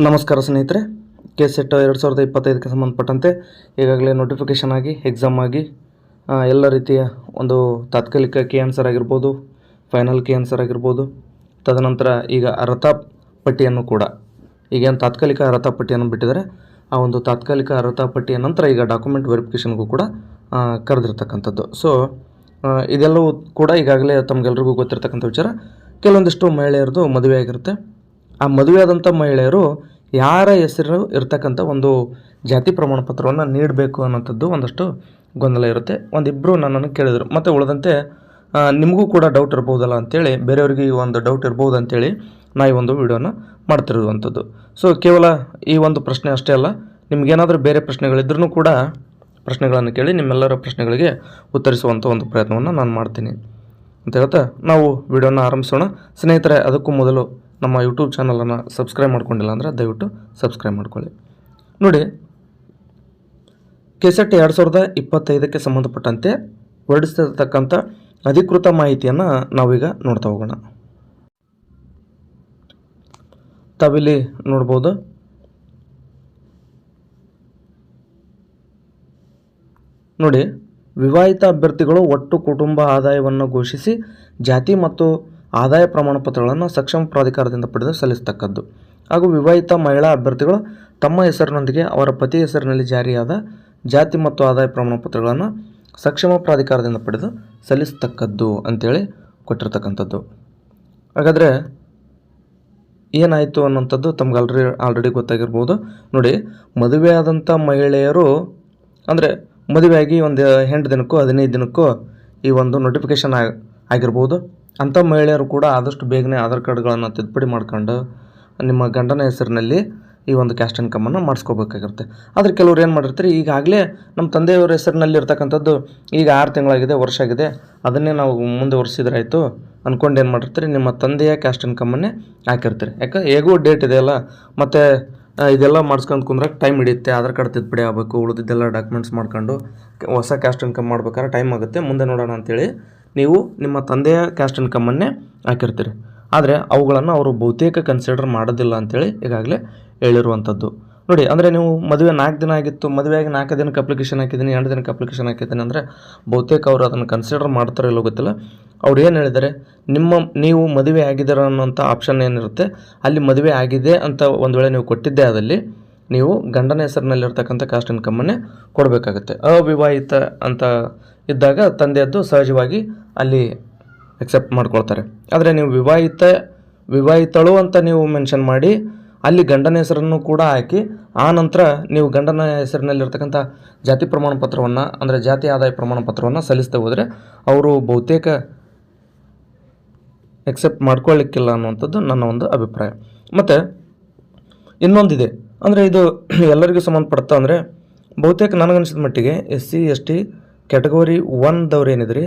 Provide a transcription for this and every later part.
ನಮಸ್ಕಾರ ಸ್ನೇಹಿತರೆ K set ಎರಡು ಸಾವಿರದ ಇಪ್ಪತ್ತೈದಕ್ಕೆ ಸಂಬಂಧಪಟ್ಟಂತೆ ಈಗಾಗಲೇ ನೋಟಿಫಿಕೇಷನ್ ಆಗಿ ಎಕ್ಸಾಮ್ ಆಗಿ ಎಲ್ಲ ರೀತಿಯ ಒಂದು ತಾತ್ಕಾಲಿಕ ಕೆ ಆನ್ಸರ್ ಆಗಿರ್ಬೋದು ಫೈನಲ್ ಕೆ ಆನ್ಸರ್ ಆಗಿರ್ಬೋದು, ತದನಂತರ ಈಗ ಅರ್ಹತಾ ಪಟ್ಟಿಯನ್ನು ಕೂಡ ಈಗೇನು ತಾತ್ಕಾಲಿಕ ಅರ್ಹತಾ ಪಟ್ಟಿಯನ್ನು ಬಿಟ್ಟಿದ್ದಾರೆ, ಆ ಒಂದು ತಾತ್ಕಾಲಿಕ ಅರ್ಹತಾ ಪಟ್ಟಿಯ ನಂತರ ಈಗ ಡಾಕ್ಯುಮೆಂಟ್ ವೆರಿಫಿಕೇಷನ್ಗೂ ಕೂಡ ಕರೆದಿರ್ತಕ್ಕಂಥದ್ದು. ಸೊ ಇದೆಲ್ಲವೂ ಕೂಡ ಈಗಾಗಲೇ ತಮಗೆಲ್ರಿಗೂ ಗೊತ್ತಿರ್ತಕ್ಕಂಥ ವಿಚಾರ. ಕೆಲವೊಂದಿಷ್ಟು ಮಹಿಳೆಯರದು ಮದುವೆ ಆಗಿರುತ್ತೆ ಆ ಮದುವೆಯಾದಂಥ ಮಹಿಳೆಯರು ಯಾರ ಹೆಸರು ಇರ್ತಕ್ಕಂಥ ಒಂದು ಜಾತಿ ಪ್ರಮಾಣ ಪತ್ರವನ್ನು ನೀಡಬೇಕು ಅನ್ನೋಂಥದ್ದು ಒಂದಷ್ಟು ಗೊಂದಲ ಇರುತ್ತೆ. ಒಂದಿಬ್ಬರು ನನ್ನನ್ನು ಕೇಳಿದರು. ಮತ್ತು ಉಳಿದಂತೆ ನಿಮಗೂ ಕೂಡ ಡೌಟ್ ಇರ್ಬೋದಲ್ಲ ಅಂತೇಳಿ, ಬೇರೆಯವ್ರಿಗೆ ಈ ಒಂದು ಡೌಟ್ ಇರ್ಬೋದು ಅಂತೇಳಿ ನಾ ಈ ಒಂದು ವಿಡಿಯೋನ ಮಾಡ್ತಿರುವಂಥದ್ದು. ಸೊ ಕೇವಲ ಈ ಒಂದು ಪ್ರಶ್ನೆ ಅಷ್ಟೇ ಅಲ್ಲ, ನಿಮಗೇನಾದರೂ ಬೇರೆ ಪ್ರಶ್ನೆಗಳಿದ್ರೂ ಕೂಡ ಪ್ರಶ್ನೆಗಳನ್ನು ಕೇಳಿ ನಿಮ್ಮೆಲ್ಲರ ಪ್ರಶ್ನೆಗಳಿಗೆ ಉತ್ತರಿಸುವಂಥ ಒಂದು ಪ್ರಯತ್ನವನ್ನು ನಾನು ಮಾಡ್ತೀನಿ. ಅಂತ ಹೇಳ್ತಾ ನಾವು ವಿಡಿಯೋನ ಆರಂಭಿಸೋಣ. ಸ್ನೇಹಿತರೆ, ಅದಕ್ಕೂ ಮೊದಲು ನಮ್ಮ ಯೂಟ್ಯೂಬ್ ಚಾನಲನ್ನು ಸಬ್ಸ್ಕ್ರೈಬ್ ಮಾಡ್ಕೊಂಡಿಲ್ಲ ಅಂದರೆ ದಯವಿಟ್ಟು ಸಬ್ಸ್ಕ್ರೈಬ್ ಮಾಡ್ಕೊಳ್ಳಿ. ನೋಡಿ, ಕೆಸೆಟ್ ಎರಡು ಸಾವಿರದ ಇಪ್ಪತ್ತೈದಕ್ಕೆ ಸಂಬಂಧಪಟ್ಟಂತೆ ಹೊರಡಿಸಿರ್ತಕ್ಕಂಥ ಅಧಿಕೃತ ಮಾಹಿತಿಯನ್ನು ನಾವೀಗ ನೋಡ್ತಾ ಹೋಗೋಣ. ತಾವಿಲ್ಲಿ ನೋಡ್ಬೋದು. ನೋಡಿ, ವಿವಾಹಿತ ಅಭ್ಯರ್ಥಿಗಳು ಒಟ್ಟು ಕುಟುಂಬ ಆದಾಯವನ್ನು ಘೋಷಿಸಿ ಜಾತಿ ಮತ್ತು ಆದಾಯ ಪ್ರಮಾಣ ಪತ್ರಗಳನ್ನು ಸಕ್ಷಮ ಪ್ರಾಧಿಕಾರದಿಂದ ಪಡೆದು ಸಲ್ಲಿಸತಕ್ಕದ್ದು. ಹಾಗೂ ವಿವಾಹಿತ ಮಹಿಳಾ ಅಭ್ಯರ್ಥಿಗಳು ತಮ್ಮ ಹೆಸರಿನೊಂದಿಗೆ ಅವರ ಪತಿ ಹೆಸರಿನಲ್ಲಿ ಜಾರಿಯಾದ ಜಾತಿ ಮತ್ತು ಆದಾಯ ಪ್ರಮಾಣ ಪತ್ರಗಳನ್ನು ಸಕ್ಷಮ ಪ್ರಾಧಿಕಾರದಿಂದ ಪಡೆದು ಸಲ್ಲಿಸತಕ್ಕದ್ದು ಅಂತೇಳಿ ಕೊಟ್ಟಿರ್ತಕ್ಕಂಥದ್ದು. ಹಾಗಾದರೆ ಏನಾಯಿತು ಅನ್ನೋಂಥದ್ದು ತಮ್ಗೆ ಆಲ್ರೆಡಿ ಆಲ್ರೆಡಿ ಗೊತ್ತಾಗಿರ್ಬೋದು. ನೋಡಿ ಮದುವೆಯಾದಂಥ ಮಹಿಳೆಯರು, ಅಂದರೆ ಮದುವೆಯಾಗಿ ಒಂದು ಎಂಟು ದಿನಕ್ಕೂ ಹದಿನೈದು ದಿನಕ್ಕೂ ಈ ಒಂದು ನೋಟಿಫಿಕೇಷನ್ ಆಗಿ ಆಗಿರ್ಬೋದು. ಅಂಥ ಮಹಿಳೆಯರು ಕೂಡ ಆದಷ್ಟು ಬೇಗನೆ ಆಧಾರ್ ಕಾರ್ಡ್ಗಳನ್ನು ತಿದ್ದುಪಡಿ ಮಾಡ್ಕೊಂಡು ನಿಮ್ಮ ಗಂಡನ ಹೆಸರಿನಲ್ಲಿ ಈ ಒಂದು ಕ್ಯಾಸ್ಟ್ ಇನ್ಕಮನ್ನು ಮಾಡಿಸ್ಕೋಬೇಕಾಗಿರುತ್ತೆ. ಆದರೆ ಕೆಲವ್ರು ಏನು ಮಾಡಿರ್ತಾರೆ, ಈಗಾಗಲೇ ನಮ್ಮ ತಂದೆಯವರ ಹೆಸರಿನಲ್ಲಿ ಇರ್ತಕ್ಕಂಥದ್ದು ಈಗ ಆರು ತಿಂಗಳಾಗಿದೆ, ವರ್ಷ ಆಗಿದೆ. ಅದನ್ನೇ ನಾವು ಮುಂದೆ ಆಯಿತು ಅಂದ್ಕೊಂಡು ಏನು ಮಾಡಿರ್ತೀರಿ, ನಿಮ್ಮ ತಂದೆಯ ಕ್ಯಾಸ್ಟ್ ಇನ್ಕಮನ್ನೇ ಹಾಕಿರ್ತೀರಿ. ಯಾಕೆ, ಹೇಗೂ ಡೇಟ್ ಇದೆಯಲ್ಲ ಮತ್ತು ಇದೆಲ್ಲ ಮಾಡಿಸ್ಕೊಂಡು ಕುಂದ್ರೆ ಟೈಮ್ ಹಿಡಿಯುತ್ತೆ, ಆಧಾರ್ ಕಾರ್ಡ್ ತಿದ್ದುಪಡಿ ಆಗಬೇಕು, ಉಳಿದಿದ್ದೆಲ್ಲ ಡಾಕ್ಯುಮೆಂಟ್ಸ್ ಮಾಡ್ಕೊಂಡು ಹೊಸ ಕ್ಯಾಸ್ಟ್ ಇನ್ಕಮ್ ಮಾಡ್ಬೇಕಾದ್ರೆ ಟೈಮ್ ಆಗುತ್ತೆ. ಮುಂದೆ ನೋಡೋಣ ಅಂತೇಳಿ ನೀವು ನಿಮ್ಮ ತಂದೆಯ ಕ್ಯಾಸ್ಟ್ ಇನ್ಕಮನ್ನೇ ಹಾಕಿರ್ತೀರಿ. ಆದರೆ ಅವುಗಳನ್ನು ಅವರು ಬಹುತೇಕ ಕನ್ಸಿಡರ್ ಮಾಡೋದಿಲ್ಲ ಅಂತೇಳಿ ಈಗಾಗಲೇ ಹೇಳಿರುವಂಥದ್ದು. ನೋಡಿ, ಅಂದರೆ ನೀವು ಮದುವೆ ನಾಲ್ಕು ದಿನ ಆಗಿತ್ತು, ಮದುವೆಯಾಗಿ ನಾಲ್ಕು ದಿನಕ್ಕೆ ಅಪ್ಲಿಕೇಶನ್ ಹಾಕಿದ್ದೀನಿ, ಎರಡು ದಿನಕ್ಕೆ ಅಪ್ಲಿಕೇಶನ್ ಹಾಕಿದ್ದೀನಿ ಅಂದರೆ ಬಹುತೇಕ ಅವರು ಅದನ್ನು ಕನ್ಸಿಡರ್ ಮಾಡ್ತಾರೆ ಇಲ್ಲೋ ಗೊತ್ತಿಲ್ಲ. ಅವ್ರು ಏನು ಹೇಳಿದ್ದಾರೆ? ನಿಮ್ಮ, ನೀವು ಮದುವೆ ಆಗಿದ್ದೀರ ಅನ್ನೋಂಥ ಆಪ್ಷನ್ ಏನಿರುತ್ತೆ, ಅಲ್ಲಿ ಮದುವೆ ಆಗಿದೆ ಅಂತ ಒಂದು ವೇಳೆ ನೀವು ಕೊಟ್ಟಿದ್ದೆ ಅದರಲ್ಲಿ ನೀವು ಗಂಡನ ಹೆಸರಿನಲ್ಲಿರ್ತಕ್ಕಂಥ ಕಾಸ್ಟ್ ಇನ್ಕಮನ್ನೇ ಕೊಡಬೇಕಾಗುತ್ತೆ. ಅವಿವಾಹಿತ ಅಂತ ಇದ್ದಾಗ ತಂದೆಯದ್ದು ಸಹಜವಾಗಿ ಅಲ್ಲಿ ಎಕ್ಸೆಪ್ಟ್ ಮಾಡ್ಕೊಳ್ತಾರೆ. ಆದರೆ ನೀವು ವಿವಾಹಿತ, ವಿವಾಹಿತಳು ಅಂತ ನೀವು ಮೆನ್ಷನ್ ಮಾಡಿ, ಅಲ್ಲಿ ಗಂಡನ ಹೆಸರನ್ನು ಕೂಡ ಹಾಕಿ, ಆ ನಂತರ ನೀವು ಗಂಡನ ಹೆಸರಿನಲ್ಲಿರ್ತಕ್ಕಂಥ ಜಾತಿ ಪ್ರಮಾಣ ಪತ್ರವನ್ನು, ಅಂದರೆ ಜಾತಿ ಆದಾಯ ಪ್ರಮಾಣ ಪತ್ರವನ್ನು ಸಲ್ಲಿಸ್ತಾ ಹೋದರೆ ಅವರು ಬಹುತೇಕ ಎಕ್ಸೆಪ್ಟ್ ಮಾಡ್ಕೊಳ್ಳಿಕ್ಕಿಲ್ಲ ಅನ್ನುವಂಥದ್ದು ನನ್ನ ಒಂದು ಅಭಿಪ್ರಾಯ. ಮತ್ತು, ಇನ್ನೊಂದಿದೆ. ಅಂದರೆ ಇದು ಎಲ್ಲರಿಗೂ ಸಂಬಂಧಪಡ್ತಾ ಅಂದರೆ ಬಹುತೇಕ ನನಗನ್ಸಿದ ಮಟ್ಟಿಗೆ S C S T category ಒನ್ದವ್ರು ಏನಿದ್ರಿ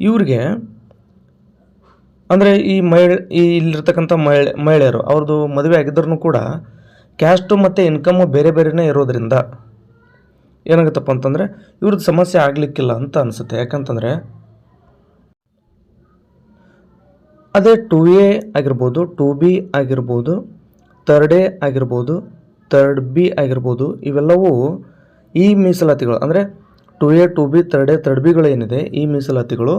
ಇವ್ರಿಗೆ, ಅಂದರೆ ಈ ಮಹಿಳೆ, ಈ ಇಲ್ಲಿರ್ತಕ್ಕಂಥ ಮಹಿಳೆ, ಮಹಿಳೆಯರು, ಅವ್ರದ್ದು ಮದುವೆ ಆಗಿದ್ರೂ ಕೂಡ ಕ್ಯಾಸ್ಟು ಮತ್ತು ಇನ್ಕಮ್ಮು ಬೇರೆ ಬೇರೆನೇ ಇರೋದ್ರಿಂದ ಏನಾಗುತ್ತಪ್ಪ ಅಂತಂದರೆ ಇವ್ರದ್ದು ಸಮಸ್ಯೆ ಆಗಲಿಕ್ಕಿಲ್ಲ ಅಂತ ಅನಿಸುತ್ತೆ. ಯಾಕಂತಂದರೆ ಅದೇ ಟು ಎ ಆಗಿರ್ಬೋದು ಟು ಬಿ ಆಗಿರ್ಬೋದು ತರ್ಡ್ ಎ ಆಗಿರ್ಬೋದು ತರ್ಡ್ ಬಿ ಆಗಿರ್ಬೋದು, ಇವೆಲ್ಲವೂ ಈ ಮೀಸಲಾತಿಗಳು, ಅಂದರೆ ಟು ಎ ಟು ಬಿ ಬಿಗಳು ಏನಿದೆ, ಈ ಮೀಸಲಾತಿಗಳು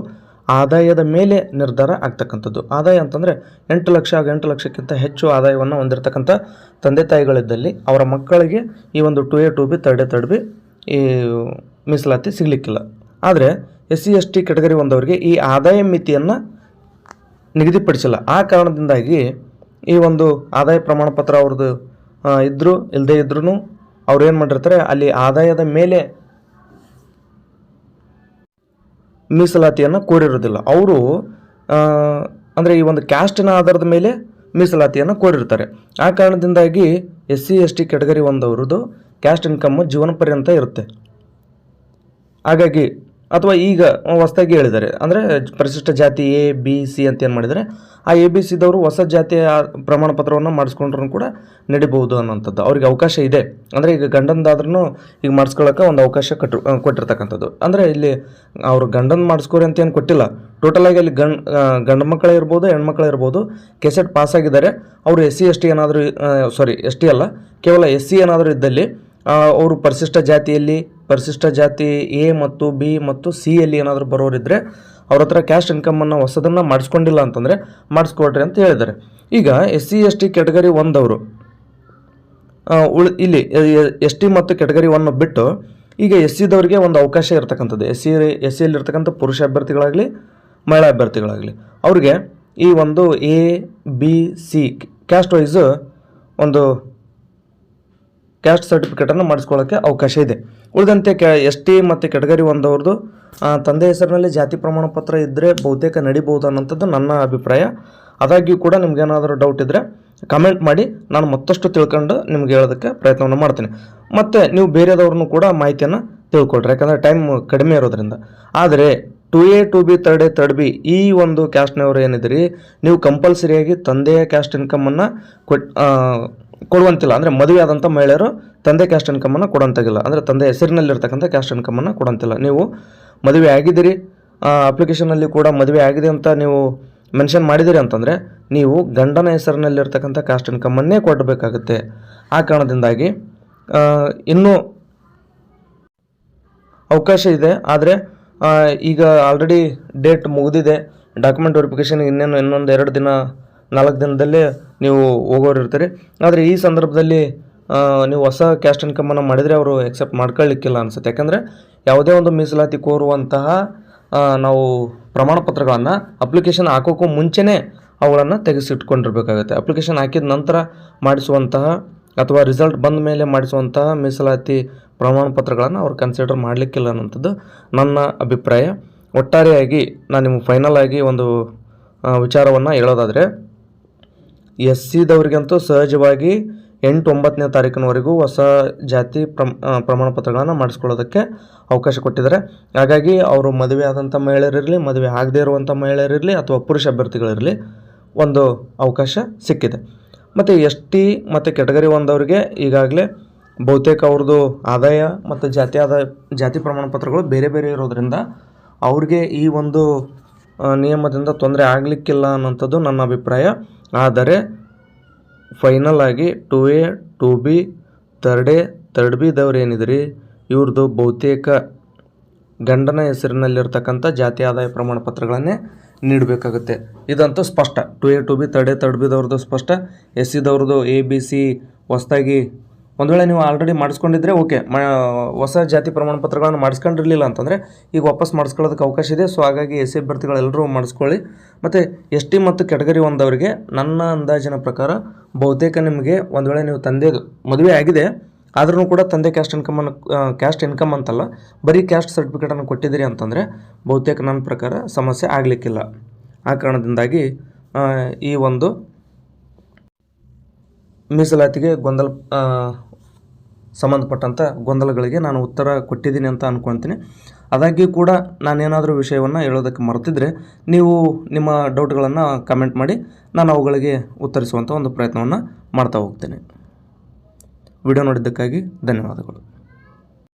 ಆದಾಯದ ಮೇಲೆ ನಿರ್ಧಾರ ಆಗ್ತಕ್ಕಂಥದ್ದು. ಆದಾಯ ಅಂತಂದರೆ ಎಂಟು ಲಕ್ಷ ಹಾಗೂ ಎಂಟು ಲಕ್ಷಕ್ಕಿಂತ ಹೆಚ್ಚು ಆದಾಯವನ್ನು ಹೊಂದಿರತಕ್ಕಂಥ ತಂದೆ ತಾಯಿಗಳಿದ್ದಲ್ಲಿ ಅವರ ಮಕ್ಕಳಿಗೆ ಈ ಒಂದು two A two B third A third B ಈ ಮೀಸಲಾತಿ ಸಿಗಲಿಕ್ಕಿಲ್ಲ. ಆದರೆ S C S T category ಒಂದವರಿಗೆ ಈ ಆದಾಯ ಮಿತಿಯನ್ನು ನಿಗದಿಪಡಿಸಿಲ್ಲ. ಆ ಕಾರಣದಿಂದಾಗಿ ಈ ಒಂದು ಆದಾಯ ಪ್ರಮಾಣ ಪತ್ರ ಅವ್ರದ್ದು ಇದ್ದರೂ ಇಲ್ಲದೇ ಇದ್ರೂ ಅವ್ರು ಏನು ಮಾಡಿರ್ತಾರೆ, ಅಲ್ಲಿ ಆದಾಯದ ಮೇಲೆ ಮೀಸಲಾತಿಯನ್ನು ಕೋರಿರೋದಿಲ್ಲ ಅವರು ಅಂದರೆ ಈ ಒಂದು ಕ್ಯಾಸ್ಟಿನ ಆಧಾರದ ಮೇಲೆ ಮೀಸಲಾತಿಯನ್ನು ಕೋರಿರ್ತಾರೆ. ಆ ಕಾರಣದಿಂದಾಗಿ S C, S T category ಒಂದವ್ರದ್ದು caste income ಜೀವನ ಪರ್ಯಂತ ಇರುತ್ತೆ. ಹಾಗಾಗಿ ಅಥವಾ ಈಗ ಹೊಸದಾಗಿ ಹೇಳಿದ್ದಾರೆ. ಅಂದರೆ ಪರಿಶಿಷ್ಟ ಜಾತಿ ಎ ಬಿ ಸಿ ಅಂತ ಏನು ಮಾಡಿದರೆ ಆ ಎ ಬಿ ಸಿದವರು ಹೊಸ ಜಾತಿಯ ಪ್ರಮಾಣ ಪತ್ರವನ್ನು ಮಾಡಿಸ್ಕೊಂಡ್ರೂ ಕೂಡ ನಡಿಬಹುದು ಅನ್ನೋಂಥದ್ದು ಅವ್ರಿಗೆ ಅವಕಾಶ ಇದೆ. ಅಂದರೆ ಈಗ ಗಂಡಂದಾದ್ರೂ ಈಗ ಮಾಡಿಸ್ಕೊಳ್ಳೋಕೆ ಒಂದು ಅವಕಾಶ ಕಟ್ಟು ಕೊಟ್ಟಿರ್ತಕ್ಕಂಥದ್ದು. ಅಂದರೆ ಇಲ್ಲಿ ಅವರು ಗಂಡನ ಮಾಡಿಸ್ಕೋರಿ ಅಂತ ಏನು ಕೊಟ್ಟಿಲ್ಲ. ಟೋಟಲಾಗಿ ಅಲ್ಲಿ ಗಂಡ್ ಗಂಡು ಮಕ್ಕಳೇ ಇರ್ಬೋದು, ಹೆಣ್ಮಕ್ಳೇ ಇರ್ಬೋದು. ಕೆಸೆಟ್ ಪಾಸ್ ಆಗಿದ್ದಾರೆ. ಅವರು ಎಸ್ ಸಿ, ಎಸ್ ಟಿ ಏನಾದರೂ ಸಾರಿ ಎಸ್ ಟಿ ಅಲ್ಲ, ಕೇವಲ ಎಸ್ ಸಿ ಏನಾದರೂ ಇದ್ದಲ್ಲಿ ಅವರು ಪರಿಶಿಷ್ಟ ಜಾತಿಯಲ್ಲಿ ಪರಿಶಿಷ್ಟ ಜಾತಿ ಎ ಮತ್ತು ಬಿ ಮತ್ತು ಸಿ ಅಲ್ಲಿ ಏನಾದರೂ ಬರೋರಿದ್ದರೆ ಅವ್ರ ಹತ್ರ ಕ್ಯಾಶ್ ಇನ್ಕಮನ್ನು ಹೊಸದನ್ನು ಮಾಡಿಸ್ಕೊಂಡಿಲ್ಲ ಅಂತಂದರೆ ಮಾಡಿಸ್ಕೊಡ್ರಿ ಅಂತ ಹೇಳಿದ್ದಾರೆ. ಈಗ S C, S T category ಒಂದವರು ಉಳ್, ಇಲ್ಲಿ ಎಸ್ ಟಿ ಮತ್ತು ಕೆಟಗರಿ ಒನ್ ಬಿಟ್ಟು ಈಗ ಎಸ್ ಸಿದವರಿಗೆ ಒಂದು ಅವಕಾಶ ಇರತಕ್ಕಂಥದ್ದು. ಎಸ್ ಸಿ, ಎಸ್ ಸಿಯಲ್ಲಿ ಇರ್ತಕ್ಕಂಥ ಪುರುಷ ಅಭ್ಯರ್ಥಿಗಳಾಗಲಿ, ಮಹಿಳಾ ಅಭ್ಯರ್ಥಿಗಳಾಗಲಿ. ಅವ್ರಿಗೆ ಈ ಒಂದು A, B, C caste wise ಒಂದು ಕ್ಯಾಸ್ಟ್ ಸರ್ಟಿಫಿಕೇಟನ್ನು ಮಾಡಿಸ್ಕೊಳ್ಳೋಕ್ಕೆ ಅವಕಾಶ ಇದೆ. ಉಳಿದಂತೆ ಕೆ ಎಸ್ ಟಿ ಮತ್ತು ಕೆಟಗರಿ ಒಂದವ್ರದ್ದು ತಂದೆ ಹೆಸರಿನಲ್ಲಿ ಜಾತಿ ಪ್ರಮಾಣ ಪತ್ರ ಇದ್ದರೆ ಬಹುತೇಕ ನಡಿಬೋದು ಅನ್ನೋಂಥದ್ದು ನನ್ನ ಅಭಿಪ್ರಾಯ. ಆದಾಗ್ಯೂ ಕೂಡ ನಿಮ್ಗೇನಾದರೂ ಡೌಟ್ ಇದ್ದರೆ ಕಮೆಂಟ್ ಮಾಡಿ ನಾನು ಮತ್ತಷ್ಟು ತಿಳ್ಕೊಂಡು ನಿಮ್ಗೆ ಹೇಳೋದಕ್ಕೆ ಪ್ರಯತ್ನವನ್ನು ಮಾಡ್ತೀನಿ. ಮತ್ತು ನೀವು ಬೇರೆದವ್ರನ್ನೂ ಕೂಡ ಮಾಹಿತಿಯನ್ನು ತಿಳ್ಕೊಳ್ರಿ ಯಾಕಂದರೆ ಟೈಮ್ ಕಡಿಮೆ ಇರೋದ್ರಿಂದ. ಆದರೆ two A two B third A third B ಈ ಒಂದು ಕ್ಯಾಸ್ಟ್ನವರು ಏನಿದ್ರಿ ನೀವು ಕಂಪಲ್ಸರಿಯಾಗಿ ತಂದೆಯ ಕ್ಯಾಸ್ಟ್ ಇನ್ಕಮನ್ನು ಕೊಟ್ ಆ, ಕೊಡುವಂತಿಲ್ಲ. ಅಂದರೆ ಮದುವೆ ಆದಂಥ ಮಹಿಳೆಯರು ತಂದೆ ಕ್ಯಾಸ್ಟ್ ಇನ್ಕಮನ್ನು ಕೊಡೋಂತಾಗಿಲ್ಲ. ಅಂದರೆ ತಂದೆ ಹೆಸರಿನಲ್ಲಿರ್ತಕ್ಕಂಥ ಕ್ಯಾಸ್ಟ್ ಇನ್ಕಮನ್ನು ಕೊಡೋಂತಿಲ್ಲ. ನೀವು ಮದುವೆ ಆಗಿದ್ದೀರಿ ಅಪ್ಲಿಕೇಶನಲ್ಲಿ ಕೂಡ ಮದುವೆ ಆಗಿದೆ ಅಂತ ನೀವು ಮೆನ್ಷನ್ ಮಾಡಿದಿರಿ ಅಂತಂದರೆ, ನೀವು ಗಂಡನ ಹೆಸರಿನಲ್ಲಿರ್ತಕ್ಕಂಥ ಕ್ಯಾಸ್ಟ್ ಇನ್ಕಮನ್ನೇ ಕೊಡಬೇಕಾಗುತ್ತೆ. ಆ ಕಾರಣದಿಂದಾಗಿ ಇನ್ನೂ ಅವಕಾಶ ಇದೆ. ಆದರೆ ಈಗ ಆಲ್ರೆಡಿ ಡೇಟ್ ಮುಗಿದಿದೆ. ಡಾಕ್ಯುಮೆಂಟ್ ವೆರಿಫಿಕೇಷನ್ ಇನ್ನೇನು ಇನ್ನೊಂದು ಎರಡು ದಿನ ನಾಲ್ಕು ದಿನದಲ್ಲೇ ನೀವು ಹೋಗೋರು ಇರ್ತೀರಿ. ಆದರೆ ಈ ಸಂದರ್ಭದಲ್ಲಿ ನೀವು ಹೊಸ ಕ್ಯಾಸ್ಟ್ ಇನ್ಕಮನ್ನು ಮಾಡಿದರೆ ಅವರು ಎಕ್ಸೆಪ್ಟ್ ಮಾಡ್ಕೊಳ್ಳಿಕ್ಕಿಲ್ಲ ಅನಿಸುತ್ತೆ. ಯಾಕಂದರೆ ಯಾವುದೇ ಒಂದು ಮೀಸಲಾತಿ ಕೋರುವಂತಹ ನಾವು ಪ್ರಮಾಣ ಪತ್ರಗಳನ್ನು ಅಪ್ಲಿಕೇಶನ್ ಹಾಕೋಕ್ಕೂ ಮುಂಚೆನೇ ಅವುಗಳನ್ನು ತೆಗೆಸಿಟ್ಕೊಂಡಿರ್ಬೇಕಾಗುತ್ತೆ. ಅಪ್ಲಿಕೇಶನ್ ಹಾಕಿದ ನಂತರ ಮಾಡಿಸುವಂತಹ ಅಥವಾ ರಿಸಲ್ಟ್ ಬಂದ ಮೇಲೆ ಮಾಡಿಸುವಂತಹ ಮೀಸಲಾತಿ ಪ್ರಮಾಣ ಪತ್ರಗಳನ್ನು ಅವ್ರು ಕನ್ಸಿಡರ್ ಮಾಡಲಿಕ್ಕಿಲ್ಲ ಅನ್ನೋಂಥದ್ದು ನನ್ನ ಅಭಿಪ್ರಾಯ. ಒಟ್ಟಾರೆಯಾಗಿ, ನಾನು ನಿಮ್ಗೆ ಫೈನಲ್ ಆಗಿ ಒಂದು ವಿಚಾರವನ್ನು ಹೇಳೋದಾದರೆ ಎಸ್ ಸಿದವರಿಗಂತೂ ಸಹಜವಾಗಿ ಎಂಟು ಒಂಬತ್ತನೇ ತಾರೀಕಿನವರೆಗೂ ಹೊಸ ಜಾತಿ ಪ್ರಮ್ ಆ, ಪ್ರಮಾಣ ಪತ್ರಗಳನ್ನು ಮಾಡಿಸ್ಕೊಳ್ಳೋದಕ್ಕೆ ಅವಕಾಶ ಕೊಟ್ಟಿದ್ದಾರೆ. ಹಾಗಾಗಿ ಅವರು ಮದುವೆ ಆದಂಥ ಮಹಿಳೆಯರಿರಲಿ ಮದುವೆ ಆಗದೇ ಇರುವಂಥ ಮಹಿಳೆಯರಿರಲಿ ಅಥವಾ ಪುರುಷ ಅಭ್ಯರ್ಥಿಗಳಿರಲಿ ಒಂದು ಅವಕಾಶ ಸಿಕ್ಕಿದೆ. ಮತ್ತು ಎಸ್ ಟಿ ಮತ್ತು ಕೆಟಗರಿ ಒಂದವರಿಗೆ ಈಗಾಗಲೇ ಬಹುತೇಕ ಅವ್ರದ್ದು ಆದಾಯ ಮತ್ತು ಜಾತಿ ಆದಾಯ ಜಾತಿ ಪ್ರಮಾಣ ಪತ್ರಗಳು ಬೇರೆ ಬೇರೆ ಇರೋದರಿಂದ ಅವ್ರಿಗೆ ಈ ಒಂದು ನಿಯಮದಿಂದ ತೊಂದರೆ ಆಗಲಿಕ್ಕಿಲ್ಲ ಅನ್ನೋಂಥದ್ದು ನನ್ನ ಅಭಿಪ್ರಾಯ. ಆದರೆ ಫೈನಲ್ ಆಗಿ two A two B third A third ಬಿದವ್ರು ಏನಿದ್ರಿ? ಇವ್ರದ್ದು ಬಹುತೇಕ ಗಂಡನ ಹೆಸರಿನಲ್ಲಿರ್ತಕ್ಕಂಥ ಜಾತಿ ಆದಾಯ ಪ್ರಮಾಣ ಪತ್ರಗಳನ್ನೇ ನೀಡಬೇಕಾಗುತ್ತೆ. ಇದಂತೂ ಸ್ಪಷ್ಟ. Two A two B third A third ಬಿದವ್ರದ್ದು ಸ್ಪಷ್ಟ. ಎಸ್ ಸಿದವ್ರದ್ದು ಎ ಬಿ ಸಿ ಹೊಸ್ದಾಗಿ ಒಂದು ವೇಳೆ ನೀವು ಆಲ್ರೆಡಿ ಮಾಡಿಸ್ಕೊಂಡಿದ್ರೆ ಓಕೆ ಮ, ಹೊಸ ಜಾತಿ ಪ್ರಮಾಣ ಪತ್ರಗಳನ್ನು ಮಾಡಿಸ್ಕೊಂಡಿರಲಿಲ್ಲ ಅಂತಂದರೆ ಈಗ ವಾಪಸ್ ಮಾಡಿಸ್ಕೊಳ್ಳೋದಕ್ಕೆ ಅವಕಾಶ ಇದೆ. ಸೊ ಹಾಗಾಗಿ ಎಸ್ ಸಿ ಅಭ್ಯರ್ಥಿಗಳೆಲ್ಲರೂ ಮಾಡಿಸ್ಕೊಳ್ಳಿ. ಮತ್ತು ಎಸ್ ಟಿ ಮತ್ತು ಕೆಟಗರಿ ಒಂದವರಿಗೆ ನನ್ನ ಅಂದಾಜಿನ ಪ್ರಕಾರ ಬಹುತೇಕ ನಿಮಗೆ ಒಂದು ವೇಳೆ ನೀವು ತಂದೆದು ಮದುವೆ ಆಗಿದೆ, ಆದ್ರೂ ಕೂಡ ತಂದೆ ಕ್ಯಾಸ್ಟ್ ಇನ್ಕಮನ್ನು ಕ್ಯಾಸ್ಟ್ ಇನ್ಕಮ್ ಅಂತಲ್ಲ, ಬರೀ ಕ್ಯಾಸ್ಟ್ ಸರ್ಟಿಫಿಕೇಟನ್ನು ಕೊಟ್ಟಿದ್ದೀರಿ ಅಂತಂದರೆ ಬಹುತೇಕ ನನ್ನ ಪ್ರಕಾರ ಸಮಸ್ಯೆ ಆಗಲಿಕ್ಕಿಲ್ಲ. ಆ ಕಾರಣದಿಂದಾಗಿ ಈ ಒಂದು ಮೀಸಲಾತಿಗೆ ಗೊಂದಲ ಸಂಬಂಧಪಟ್ಟಂಥ ಗೊಂದಲಗಳಿಗೆ ನಾನು ಉತ್ತರ ಕೊಟ್ಟಿದ್ದೀನಿ ಅಂತ ಅಂದ್ಕೊಳ್ತೀನಿ ಅದಾಗಿ ಕೂಡ ನಾನೇನಾದರೂ ವಿಷಯವನ್ನು ಹೇಳೋದಕ್ಕೆ ಮರೆತಿದ್ರೆ ನೀವು ನಿಮ್ಮ ಡೌಟ್ಗಳನ್ನು ಕಮೆಂಟ್ ಮಾಡಿ, ನಾನು ಅವುಗಳಿಗೆ ಉತ್ತರಿಸುವಂಥ ಒಂದು ಪ್ರಯತ್ನವನ್ನು ಮಾಡ್ತಾ ಹೋಗ್ತೇನೆ. ವಿಡಿಯೋ ನೋಡಿದ್ದಕ್ಕಾಗಿ ಧನ್ಯವಾದಗಳು.